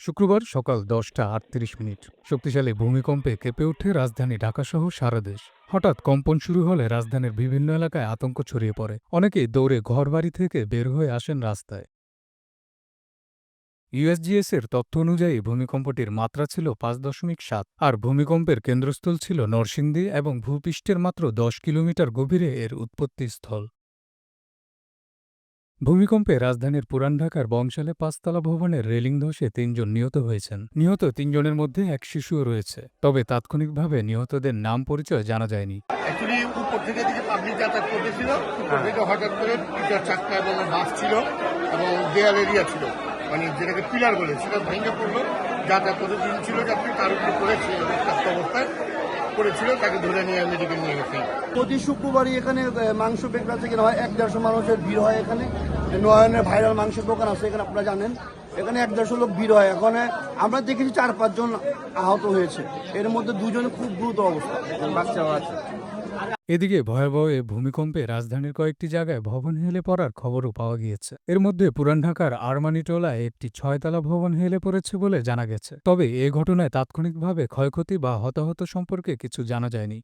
শুক্রবার সকাল দশটা আটত্রিশ মিনিট। শক্তিশালী ভূমিকম্পে কেঁপে ওঠে রাজধানী ঢাকাসহ সারা দেশ। হঠাৎ কম্পন শুরু হলে রাজধানীর বিভিন্ন এলাকায় আতঙ্ক ছড়িয়ে পড়ে। অনেকেই দৌড়ে ঘরবাড়ি থেকে বের হয়ে আসেন রাস্তায়। ইউএসজিএস এর তথ্য অনুযায়ী ভূমিকম্পটির মাত্রা ছিল পাঁচ দশমিক সাত, আর ভূমিকম্পের কেন্দ্রস্থল ছিল নরসিংদী এবং ভূপৃষ্ঠের মাত্র দশ কিলোমিটার গভীরে এর উৎপত্তিস্থল। ভূমিকম্পে রাজধানীর পুরান ঢাকার বংশালে পাঁচতলা ভবনের রেলিং ধসে তিনজন নিহত হয়েছেন। নিহত তিনজনের মধ্যে এক শিশুও রয়েছে, তবে তাৎক্ষণিকভাবে নিহতদের নাম পরিচয় জানা যায়নি। উপর থেকে পাবলিক যাতায়াত করতেছিল, উপর থেকে হঠাৎ করে চাক্কা এবং বাস ছিল এবং দেয়াল এরিয়া ছিল। মানে যেটাকে পিলার বলে, সেটা ভেঙে পড়ল। যাতায়াত ছিল যাত্রী, তার পড়েছে অবস্থায় পড়েছিল তাকে ধরে নিয়ে মেডিকেল নিয়ে গেছি। প্রতি শুক্রবারই এখানে মাংস বেকরা থেকে হয়। এক দেড়শো মানুষের ভিড় হয় এখানে। নয়নের ভাইরাল মাংসের দোকান আছে এখানে, আপনারা জানেন। এখানে এক দেড়শো লোক ভিড় হয়। এখানে আমরা দেখেছি চার, পাঁচজন আহত হয়েছে। এর মধ্যে দুজন খুব গুরুতর অবস্থা। বাচ্চাও আছে এদিকে ভয়াবহ এ ভূমিকম্পে রাজধানীর কয়েকটি জায়গায় ভবন হেলে পড়ার খবরও পাওয়া গিয়েছে। এর মধ্যে পুরান ঢাকার আরমানিটোলায় একটি ছয়তলা ভবন হেলে পড়েছে বলে জানা গেছে। তবে এ ঘটনায় তাৎক্ষণিকভাবে ক্ষয়ক্ষতি বা হতাহত সম্পর্কে কিছু জানা যায়নি।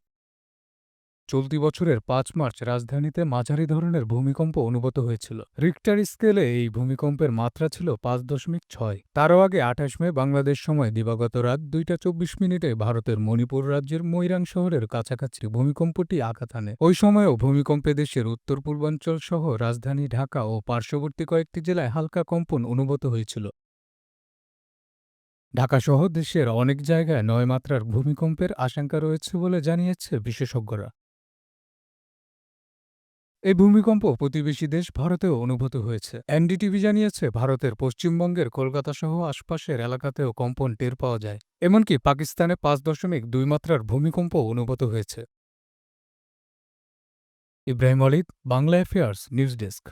চলতি বছরের পাঁচ মার্চ রাজধানীতে মাঝারি ধরনের ভূমিকম্প অনুভূত হয়েছিল। রিক্টার স্কেলে এই ভূমিকম্পের মাত্রা ছিল পাঁচ দশমিক ছয়। তারও আগে আঠাশ মে বাংলাদেশ সময় দিবাগত রাত দুইটা চব্বিশ মিনিটে ভারতের মণিপুর রাজ্যের মৈরাং শহরের কাছাকাছি ভূমিকম্পটি আঘাত আনে ওই সময়ও ভূমিকম্পে দেশের উত্তর পূর্বাঞ্চল সহ রাজধানী ঢাকা ও পার্শ্ববর্তী কয়েকটি জেলায় হালকা কম্পন অনুভূত হয়েছিল। ঢাকাসহ দেশের অনেক জায়গায় নয় মাত্রার ভূমিকম্পের আশঙ্কা রয়েছে বলে জানিয়েছে বিশেষজ্ঞরা। এই ভূমিকম্প প্রতিবেশী দেশ ভারতেও অনুভূত হয়েছে। এনডিটিভি জানিয়েছে, ভারতের পশ্চিমবঙ্গের কলকাতা সহ আশপাশের এলাকাতেও কম্পন টের পাওয়া যায়। এমনকি পাকিস্তানে পাঁচ দশমিক দুই মাত্রার ভূমিকম্প অনুভূত হয়েছে। Ibrahim Olid Bangla affairs news desk.